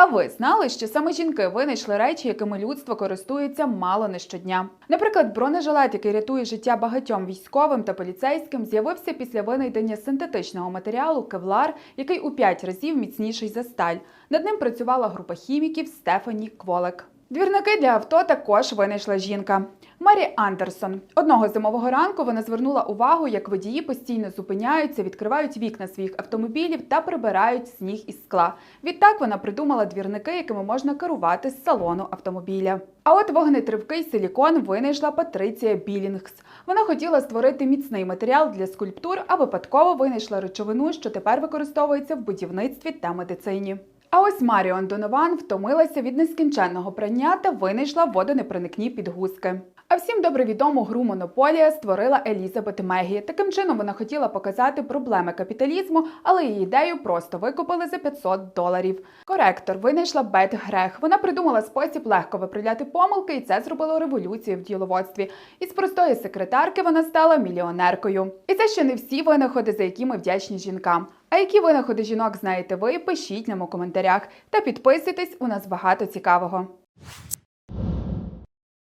А ви знали, що саме жінки винайшли речі, якими людство користується мало не щодня? Наприклад, бронежилет, який рятує життя багатьом військовим та поліцейським, з'явився після винайдення синтетичного матеріалу кевлар, який у п'ять разів міцніший за сталь. Над ним працювала група хіміків Стефані Кволек. Двірники для авто також винайшла жінка. Марі Андерсон. Одного зимового ранку вона звернула увагу, як водії постійно зупиняються, відкривають вікна своїх автомобілів та прибирають сніг із скла. Відтак вона придумала двірники, якими можна керувати з салону автомобіля. А от вогнетривкий силікон винайшла Патриція Білінгс. Вона хотіла створити міцний матеріал для скульптур, а випадково винайшла речовину, що тепер використовується в будівництві та медицині. А ось Маріон Донован втомилася від нескінченного прання та винайшла водонепроникні підгузки. А всім добре відому гру Монополія створила Елізабет Мегі. Таким чином вона хотіла показати проблеми капіталізму, але її ідею просто викупили за 500 доларів. Коректор винайшла Бет Грех. Вона придумала спосіб легко виправляти помилки, і це зробило революцію в діловодстві. Із простої секретарки вона стала мільйонеркою. І це ще не всі винаходи, за які ми вдячні жінкам. А які винаходи жінок знаєте ви? Пишіть нам у коментарях та підписуйтесь, у нас багато цікавого.